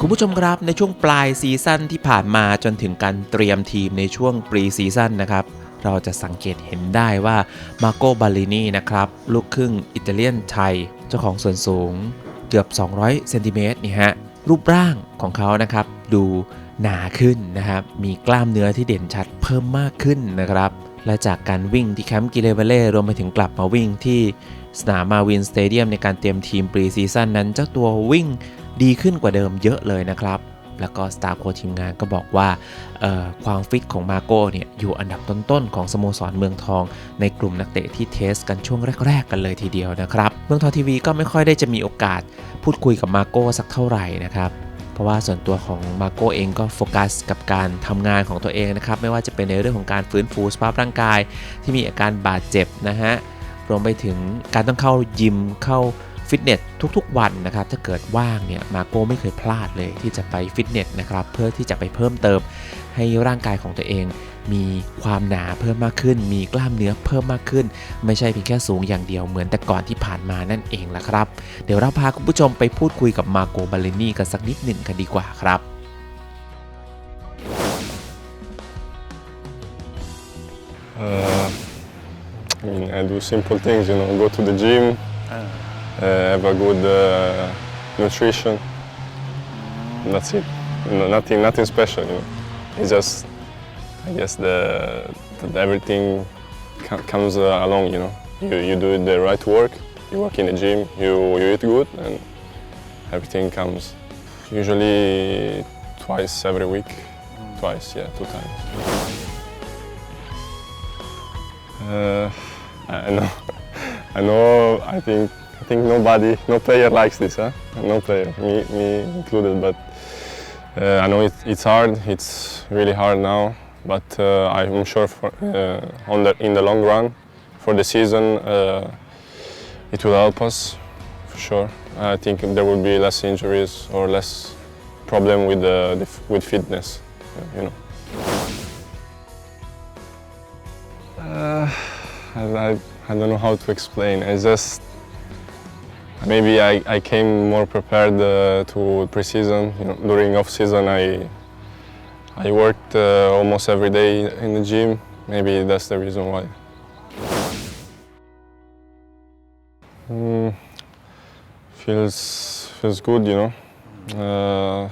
คุณผู้ชมครับในช่วงปลายซีซั่นที่ผ่านมาจนถึงการเตรียมทีมในช่วงปรีซีซั่นนะครับ เราจะสังเกตเห็นได้ว่ามาโกบาลินีนะครับ ลูกครึ่งอิตาเลียนไทย เจ้าของส่วนสูงเกือบ 200 เซนติเมตรนี่ฮะ รูปร่างของเขานะครับดูหนาขึ้นนะครับ มีกล้ามเนื้อที่เด่นชัดเพิ่มมากขึ้นนะครับ และจากการวิ่งที่แคมป์กิเลเวเล่รวมไปถึงกลับมาวิ่งที่สนามมาวินสเตเดียมในการเตรียมทีมปรีซีซั่นนั้น เจ้าตัววิ่งดีขึ้นกว่าเดิมเยอะเลยนะครับ แล้วก็สตาฟโค้ชทีมงานก็บอกว่าความฟิตของมาโก้เนี่ยอยู่อันดับต้นๆของสโมสรเมืองทอง ในกลุ่มนักเตะที่เทสกันช่วงแรก ๆ กันเลยทีเดียวนะครับ เมืองทองทีวีก็ไม่ค่อยได้จะมีโอกาสพูดคุยกับมาโก้สักเท่าไหร่นะครับ เพราะว่าส่วนตัวของมาโก้เองก็โฟกัสกับการทำงานของตัวเองนะครับ ไม่ว่าจะเป็นในเรื่องของการฟื้นฟูสภาพร่างกาย ที่มีอาการบาดเจ็บนะฮะรวมไปถึงการต้องเข้ายิมเข้า ฟิตเนสทุกๆวันนะครับถ้าเกิดว่างเนี่ยมาโก้ไม่เคยพลาดเลยที่จะไปฟิตเนสนะครับเพื่อที่จะไปเพิ่มเติมให้ร่างกายของตัวเอง มีความหนาเพิ่มมากขึ้น มีกล้ามเนื้อเพิ่มมากขึ้น ไม่ใช่เพียงแค่สูงอย่างเดียวเหมือนแต่ก่อนที่ผ่านมานั่นเองละครับ เดี๋ยวเราพาคุณผู้ชมไปพูดคุยกับมาโกบาเลนี่กันสักนิดหนึ่งกันดีกว่าครับ Uh, I mean, I do simple things, you know, go to the gym, uh, have a good uh, nutrition. That's it. Know, nothing, nothing special. You know, it's just, I guess, the everything co- comes uh, along. You know, you, you do the right work. You work in the gym. You you eat good, and everything comes. Usually twice every week. Twice, yeah, two times. Uh, I know. I know. I think. I think nobody, no player likes this, huh? No player, me, me included. But uh, I know it, it's hard. It's really hard now. But uh, I'm sure for, uh, on the, in the long run, for the season, uh, it will help us for sure. I think there will be less injuries or less problem with f- with fitness. You know. Uh, I, I don't know how to explain. I just maybe I, I came more prepared uh, to pre-season. You know, during off-season, I I worked uh, almost every day in the gym. Maybe that's the reason why. Mm, feels feels good, you know, uh,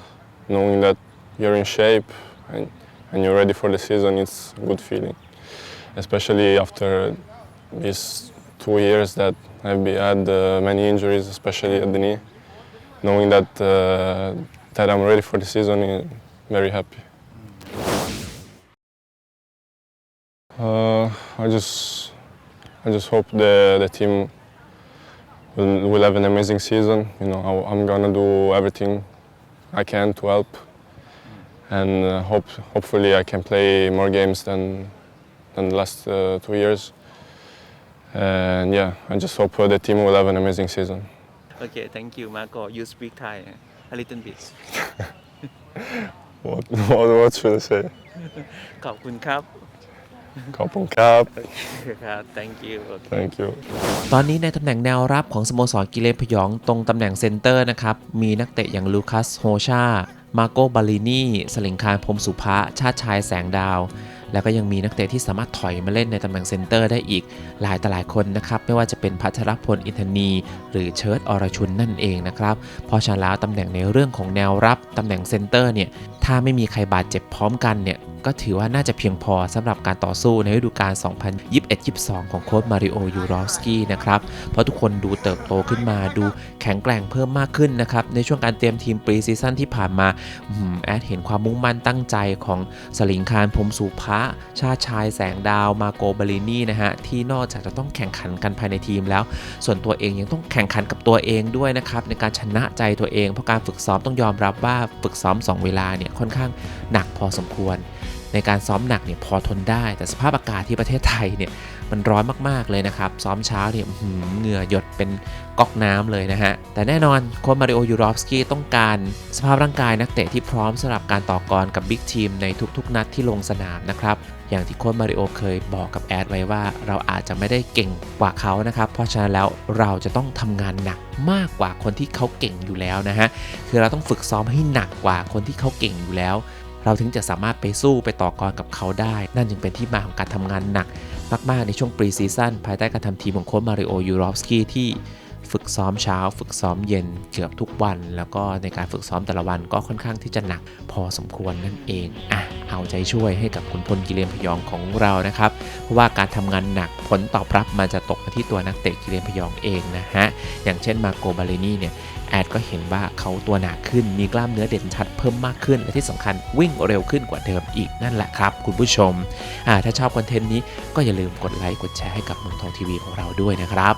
knowing that you're in shape and, and you're ready for the season. It's a good feeling especially after these two years that I've had uh, many injuries, especially at the knee. Knowing that uh, that I'm ready for the season, I'm very happy. Uh, I just I just hope the the team will, will have an amazing season. You know, I- I'm gonna do everything I can to help, and uh, hope hopefully I can play more games than than the last uh, two years. And yeah, I just hope uh, the team will have an amazing season. Okay thank you Marco you speak Thai a little bit What, what, what should I say? ขอบคุณครับ Kopun Cup. ครับ thank you Thank you. ตอนนี้ในตำแหน่งแนวรับของสโมสรกิเลนพยองตรงตำแหน่งเซนเตอร์นะครับ มีนักเตะอย่างลูคัสโฮชา มาโกบาลินีสลิงคารพรหมสุภะชาติชายแสงดาว แล้วก็ยังมีนักเตะที่สามารถถอยมาเล่นในตำแหน่งเซนเตอร์ได้อีกหลายต่หลายคนนะครับ ไม่ว่าจะเป็นพัชรพลอินทนี หรือเชิร์ตอรชุนนั่นเองนะครับ เพราะฉะนั้นแล้วตำแหน่งในเรื่องของแนวรับตำแหน่งเซนเตอร์เนี่ย ถ้าไม่มีใครบาดเจ็บพร้อมกันเนี่ย ก็ถือว่าน่าจะเพียงพอสำหรับการต่อสู้ในฤดูกาล 2021-22 ของโค้ชมาริโอยูรอฟสกี้นะครับ เพราะทุกคนดูเติบโตขึ้นมาดูแข็งแกร่งเพิ่มมากขึ้นนะครับ ในช่วงการเตรียมทีมปรีซีซั่นที่ผ่านมาแอดเห็นความมุ่งมั่นตั้งใจของสลิงคารพรมสุภะชาชายแสงดาวมาโกบาลินีนะฮะ ที่นอกจากจะต้องแข่งขันกันภายในทีมแล้ว ส่วนตัวเองยังต้องแข่งขันกับตัวเองด้วยนะครับในการชนะใจตัวเองเพราะการฝึกซ้อมต้องยอมรับว่าฝึกซ้อม 2 เวลาเนี่ยค่อนข้างหนักพอสมควร ในการซ้อมหนักเนี่ยพอทนได้ แต่สภาพอากาศที่ประเทศไทยเนี่ยมันร้อนมากๆเลยนะครับ ซ้อมเช้าเนี่ยหือเหงื่อหยดเป็นก๊อกน้ำเลยนะฮะ แต่แน่นอนโค้ชมาริโอยูรอฟสกี้ต้องการสภาพร่างกายนักเตะที่พร้อมสำหรับการต่อกรกับบิ๊กทีมในทุกๆ นัดที่ลงสนามนะครับ อย่างที่โค้ชมาริโอเคยบอกกับแอดไว้ว่า เราอาจจะไม่ได้เก่งกว่าเขานะครับ เพราะฉะนั้นแล้วเราจะต้องทำงานหนักมากกว่าคนที่เขาเก่งอยู่แล้วนะฮะ คือเราต้องฝึกซ้อมให้หนักกว่าคนที่เขาเก่งอยู่แล้ว เราถึงจะสามารถไปสู้ไปต่อกรกับเขาได้ นั่นจึงเป็นที่มาของการทำงานหนัก มากๆในช่วงปรีซีซั่นภายใต้การทำทีมของโค้ชมาริโอยูรอฟสกี้ที่ฝึกซ้อมเช้า ฝึกซ้อมเย็นเกือบทุกวัน แล้วก็ในการฝึกซ้อมแต่ละวันก็ค่อนข้างที่จะหนักพอสมควรนั่นเองอะเอาใจช่วยให้กับคุณพลกิเลนพยองของเรานะครับ เพราะว่าการทำงานหนักผลตอบรับมันจะตกมาที่ตัวนักเตะกิเลนพยองเองนะฮะ อย่างเช่นมาโกบาเลนี่เนี่ย แอดก็เห็นว่าเขาตัวหนาขึ้น มีกล้ามเนื้อเด่นชัดเพิ่มมากขึ้น และที่สำคัญวิ่งเร็วขึ้นกว่าเดิมอีกนั่นแหละครับคุณผู้ชม ถ้าชอบคอนเทนต์นี้ก็อย่าลืมกดไลค์กดแชร์ให้กับเมืองทองทีวีของเราด้วยนะครับ